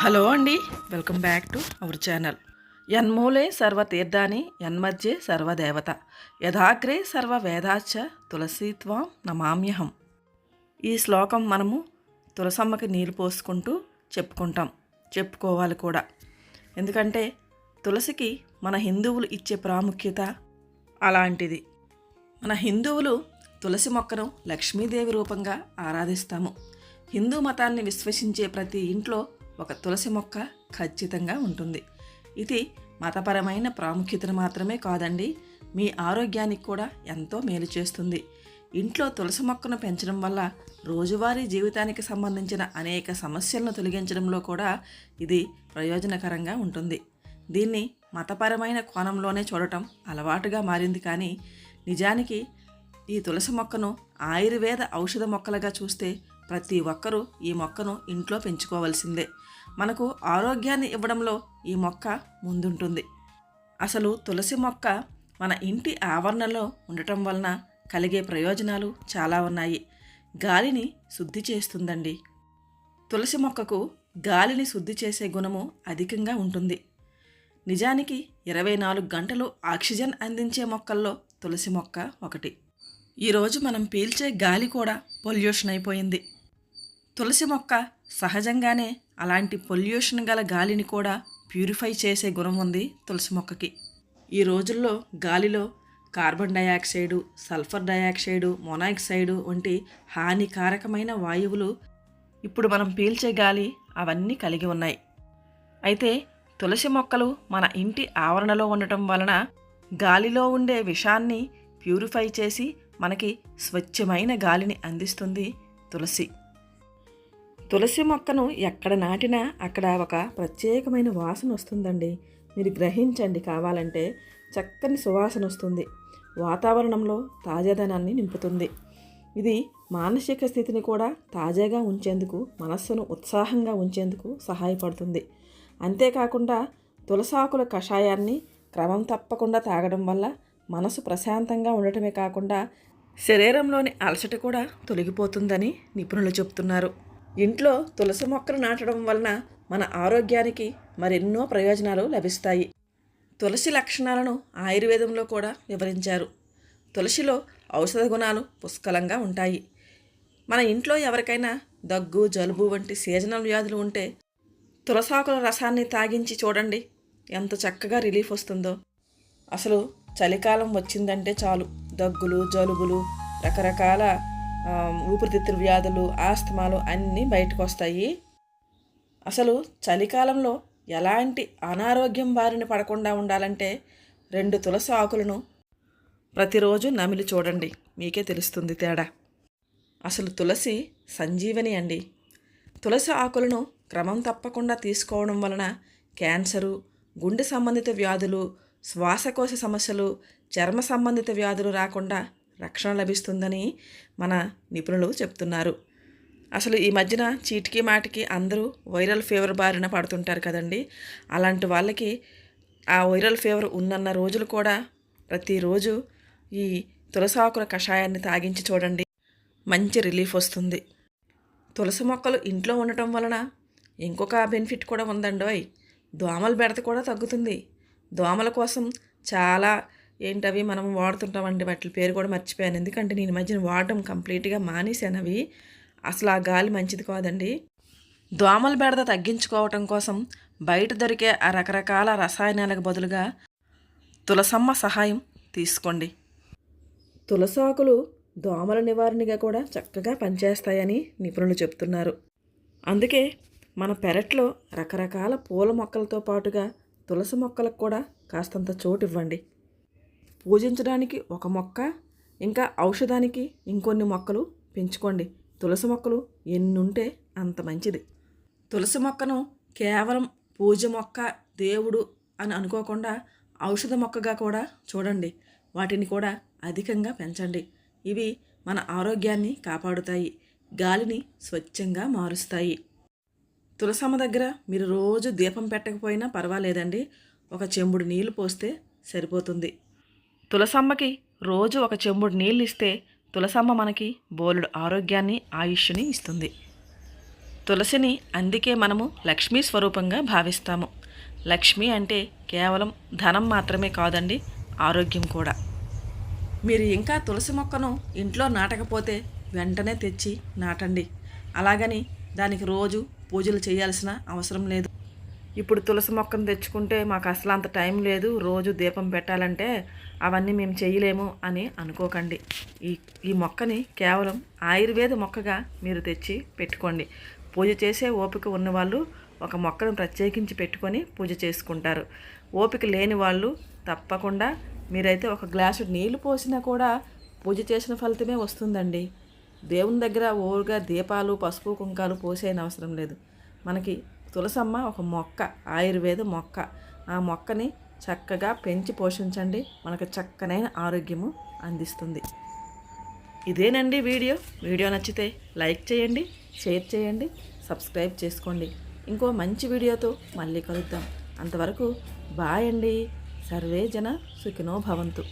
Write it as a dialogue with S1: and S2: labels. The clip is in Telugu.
S1: హలో అండి. Welcome back to our channel. యన్మూలే సర్వతీర్థాని యన్మధ్యే సర్వదేవత యథాగ్రే సర్వ వేదాచ తులసీత్వాం నమామ్యహం. ఈ శ్లోకం మనము తులసమ్మకి నీళ్ళు పోసుకుంటూ చెప్పుకుంటాం. చెప్పుకోవాలి కూడా. ఎందుకంటే తులసికి మన హిందువులు ఇచ్చే ప్రాముఖ్యత అలాంటిది. మన హిందువులు తులసి మొక్కను లక్ష్మీదేవి రూపంగా ఆరాధిస్తాము. హిందూ మతాన్ని విశ్వసించే ప్రతి ఇంట్లో ఒక తులసి మొక్క ఖచ్చితంగా ఉంటుంది. ఇది మతపరమైన ప్రాముఖ్యతను మాత్రమే కాదండి మీ ఆరోగ్యానికి కూడా ఎంతో మేలు చేస్తుంది. ఇంట్లో తులసి మొక్కను పెంచడం వల్ల రోజువారీ జీవితానికి సంబంధించిన అనేక సమస్యలను తొలగించడంలో కూడా ఇది ప్రయోజనకరంగా ఉంటుంది. దీన్ని మతపరమైన కోణంలోనే చూడటం అలవాటుగా మారింది కానీ నిజానికి ఈ తులసి మొక్కను ఆయుర్వేద ఔషధ మొక్కలుగా చూస్తే ప్రతి ఒక్కరూ ఈ మొక్కను ఇంట్లో పెంచుకోవాల్సిందే. మనకు ఆరోగ్యాన్ని ఇవ్వడంలో ఈ మొక్క ముందుంటుంది. అసలు తులసి మొక్క మన ఇంటి ఆవరణలో ఉండటం వలన కలిగే ప్రయోజనాలు చాలా ఉన్నాయి. గాలిని శుద్ధి చేస్తుందండి. తులసి మొక్కకు గాలిని శుద్ధి చేసే గుణము అధికంగా ఉంటుంది. నిజానికి ఇరవై నాలుగు గంటలు ఆక్సిజన్ అందించే మొక్కల్లో తులసి మొక్క ఒకటి. ఈరోజు మనం పీల్చే గాలి కూడా పొల్యూషన్ అయిపోయింది. తులసి మొక్క సహజంగానే అలాంటి పొల్యూషన్ గల గాలిని కూడా ప్యూరిఫై చేసే గుణం ఉంది తులసి మొక్కకి. ఈ రోజుల్లో గాలిలో carbon dioxide sulphur dioxide monoxide వంటి హానికారకమైన వాయువులు ఇప్పుడు మనం పీల్చే గాలి అవన్నీ కలిగి ఉన్నాయి. అయితే తులసి మొక్కలు మన ఇంటి ఆవరణలో ఉండటం వలన గాలిలో ఉండే విషాన్ని ప్యూరిఫై చేసి మనకి స్వచ్ఛమైన గాలిని అందిస్తుంది తులసి. తులసి మొక్కను ఎక్కడ నాటినా అక్కడ ఒక ప్రత్యేకమైన వాసన వస్తుందండి. మీరు గ్రహించండి కావాలంటే చక్కని సువాసన వస్తుంది. వాతావరణంలో తాజాదనాన్ని నింపుతుంది. ఇది మానసిక స్థితిని కూడా తాజాగా ఉంచేందుకు మనస్సును ఉత్సాహంగా ఉంచేందుకు సహాయపడుతుంది. అంతేకాకుండా తులసాకుల కషాయాన్ని క్రమం తప్పకుండా తాగడం వల్ల మనసు ప్రశాంతంగా ఉండటమే కాకుండా శరీరంలోని అలసట కూడా తొలగిపోతుందని నిపుణులు చెబుతున్నారు ఇంట్లో తులసి మొక్కలు నాటడం వలన మన ఆరోగ్యానికి మరెన్నో ప్రయోజనాలు లభిస్తాయి. తులసి లక్షణాలను ఆయుర్వేదంలో కూడా వివరించారు. తులసిలో ఔషధ గుణాలు పుష్కలంగా ఉంటాయి. మన ఇంట్లో ఎవరికైనా దగ్గు జలుబు వంటి సీజనల్ వ్యాధులు ఉంటే తులసాకుల రసాన్ని తాగించి చూడండి. ఎంత చక్కగా రిలీఫ్ వస్తుందో. అసలు చలికాలం వచ్చిందంటే చాలు. దగ్గులు జలుబులు రకరకాల ఊపిరితిత్తుల వ్యాధులు ఆస్తమాలు అన్నీ బయటకు వస్తాయి అసలు చలికాలంలో ఎలాంటి అనారోగ్యం బారిన పడకుండా ఉండాలంటే రెండు తులసి ఆకులను ప్రతిరోజు నమిలి చూడండి. మీకే తెలుస్తుంది తేడా. అసలు తులసి సంజీవని అండి. తులసి ఆకులను క్రమం తప్పకుండా తీసుకోవడం వలన క్యాన్సరు గుండె సంబంధిత వ్యాధులు శ్వాసకోశ సమస్యలు చర్మ సంబంధిత వ్యాధులు రాకుండా రక్షణ లభిస్తుందని మన నిపుణులు చెప్తున్నారు. అసలు ఈ మధ్యన చీటికి మాటికి అందరూ వైరల్ ఫీవర్ బారిన పడుతుంటారు కదండి. అలాంటి వాళ్ళకి ఆ వైరల్ ఫీవర్ ఉన్నన్న రోజులు కూడా ప్రతిరోజు ఈ తులసాకుల కషాయాన్ని తాగించి చూడండి. మంచి రిలీఫ్ వస్తుంది. తులసి మొక్కలు ఇంట్లో ఉండటం వలన ఇంకొక బెనిఫిట్ కూడా ఉందండోయ్. దోమల బెడత కూడా తగ్గుతుంది. దోమల కోసం చాలా ఏంటవి? మనం వాడుతుంటామండి వాటి పేరు కూడా మర్చిపోయాను. ఎందుకంటే నేను ఈ మధ్యన వాడటం కంప్లీట్గా మానేశాను అవి అసలు ఆ గాలి మంచిది కాదండి. దోమల బెడద తగ్గించుకోవటం కోసం బయట దొరికే ఆ రకరకాల రసాయనాలకు బదులుగా తులసమ్మ సహాయం తీసుకోండి. తులసాకులు దోమల నివారణగా కూడా చక్కగా పనిచేస్తాయని నిపుణులు చెప్తున్నారు. అందుకే మన పెరట్లో రకరకాల పూల మొక్కలతో పాటుగా తులసి మొక్కలకు కూడా కాస్తంత చోటు ఇవ్వండి. పూజించడానికి ఒక మొక్క ఇంకా ఔషధానికి ఇంకొన్ని మొక్కలు పెంచుకోండి. తులసి మొక్కలు ఎన్నుంటే అంత మంచిది. తులసి మొక్కను కేవలం పూజ మొక్క దేవుడు అని అనుకోకుండా ఔషధ మొక్కగా కూడా చూడండి. వాటిని కూడా అధికంగా పెంచండి. ఇవి మన ఆరోగ్యాన్ని కాపాడుతాయి. గాలిని స్వచ్ఛంగా మారుస్తాయి. తులసమ్మ దగ్గర మీరు రోజు దీపం పెట్టకపోయినా పర్వాలేదండి. ఒక చెంబుడు నీళ్ళు పోస్తే సరిపోతుంది. తులసమ్మకి రోజు ఒక చెంబుడు నీళ్ళు ఇస్తే తులసమ్మ మనకి బోలుడు ఆరోగ్యాన్ని ఆయుష్ని ఇస్తుంది. తులసిని అందుకే మనము లక్ష్మీ స్వరూపంగా భావిస్తాము. లక్ష్మి అంటే కేవలం ధనం మాత్రమే కాదండి ఆరోగ్యం కూడా. మీరు ఇంకా తులసి మొక్కను ఇంట్లో నాటకపోతే వెంటనే తెచ్చి నాటండి. అలాగని దానికి రోజు పూజలు చేయాల్సిన అవసరం లేదు. ఇప్పుడు తులసి మొక్కను తెచ్చుకుంటే మాకు అసలు అంత టైం లేదు. రోజు దీపం పెట్టాలంటే అవన్నీ మేము చేయలేము అని అనుకోకండి. ఈ ఈ మొక్కని కేవలం ఆయుర్వేద మొక్కగా మీరు తెచ్చి పెట్టుకోండి. పూజ చేసే ఓపిక ఉన్నవాళ్ళు ఒక మొక్కను ప్రత్యేకించి పెట్టుకొని పూజ చేసుకుంటారు. ఓపిక లేని వాళ్ళు తప్పకుండా మీరైతే ఒక గ్లాసు నీళ్ళు పోసినా కూడా పూజ చేసిన ఫలితమే వస్తుందండి. దేవుని దగ్గర ఓరుగా దీపాలు పసుపు కుంకాలు పోసేయని అవసరం లేదు. మనకి తులసమ్మ ఒక మొక్క ఆయుర్వేద మొక్క. ఆ మొక్కని చక్కగా పెంచి పోషించండి. మనకు చక్కనైన ఆరోగ్యము అందిస్తుంది. ఇదేనండి వీడియో. వీడియో నచ్చితే లైక్ చేయండి షేర్ చేయండి సబ్స్క్రైబ్ చేసుకోండి. ఇంకో మంచి వీడియోతో మళ్ళీ కలుద్దాం. అంతవరకు బాయ్ అండి. సర్వే జన సుఖినో భవంతు.